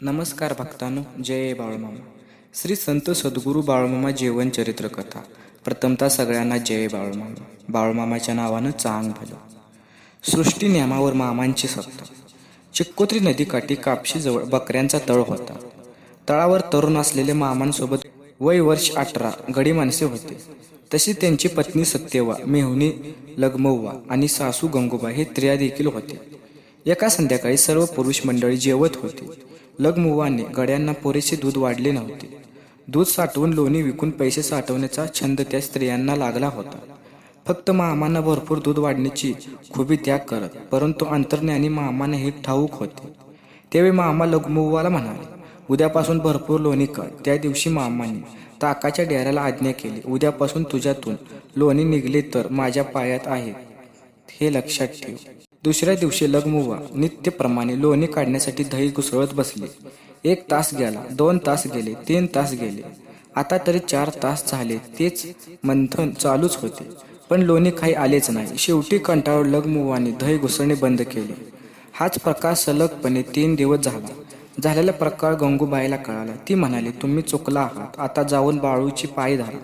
नमस्कार भक्तांनो जय बाळूमामा. श्री संत सद्गुरू बाळूमामा जीवन चरित्र कथा प्रथमतः सगळ्यांना जय बाळूमामा. बाळूमामाच्या नावानं चांग भलं. सृष्टी नियमावर मामांची सत्ता चिक्कोत्री नदीकाठी कापशीजवळ बकऱ्यांचा तळ होता. तळावर तरुण असलेले मामांसोबत वय वर्ष अठरा गडी माणसे होते. तशी त्यांची पत्नी सत्यवा मेहुनी लगमव्वा आणि सासू गंगोबा हे त्रिया देखील होते. एका संध्याकाळी सर्व पुरुष मंडळी जेवत होती. लगमुवाने गड्यांना पुरेसे दूध वाढले नव्हते. दूध साठवून लोणी विकून पैसे साठवण्याचा छंद त्या स्त्रियांना लागला होता. फक्त मामांना भरपूर दूध वाढण्याची खुबी त्याग करत परंतु अंतर्ज्ञानी मामाने हे ठाऊक होते. त्यावेळी मामा लघुमुवाला म्हणाले उद्यापासून भरपूर लोणी कर. त्या दिवशी मामाने ताकाच्या डेऱ्याला आज्ञा केली उद्यापासून तुझ्यातून लोणी निघले तर माझ्या पायात आहे. हे लक्षात ठेव. दुसऱ्या दिवशी लगमुवा नित्यप्रमाणे लोणी काढण्यासाठी दही घुसळत बसले. एक तास गेला दोन तास गेले तीन तास गेले. आता तरी चार तास झाले तेच मंथन चालूच होते. पण लोणी काही आलेच नाही. शेवटी कंटाळून लगमुवाने दही घुसळणे बंद केले. हाच प्रकार सलगपणे तीन दिवस झाला. झालेला प्रकार गंगूबाईला कळाला. ती म्हणाली तुम्ही चुकला आहात. आता जाऊन बाळूची पाय धरा.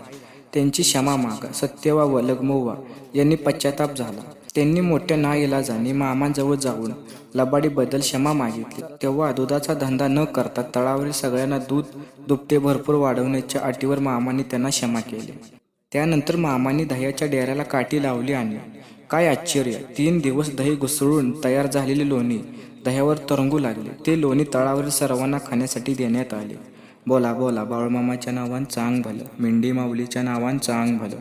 त्यांची क्षमा मागा. सत्यवा व लगमोवा यांनी पश्चाताप झाला. त्यांनी मोठ्या ना इलाजाने मामांजवळ जाऊन लबाडीबद्दल क्षमा मागितली. तेव्हा दुधाचा धंदा न करता तळावरील सगळ्यांना दूध दुपते भरपूर वाढवण्याच्या अटीवर मामांनी त्यांना क्षमा केली. त्यानंतर मामांनी दह्याच्या डेऱ्याला काठी लावली आणि काय आश्चर्य तीन दिवस दही घुसळून तयार झालेले लोणी दह्यावर तरंगू लागले. ते लोणी तळावरील सर्वांना खाण्यासाठी देण्यात आले. बोला बोला बाळूमामाच्या नावान चांग भलं मेंढी माऊलीच्या नावान चांग भलं.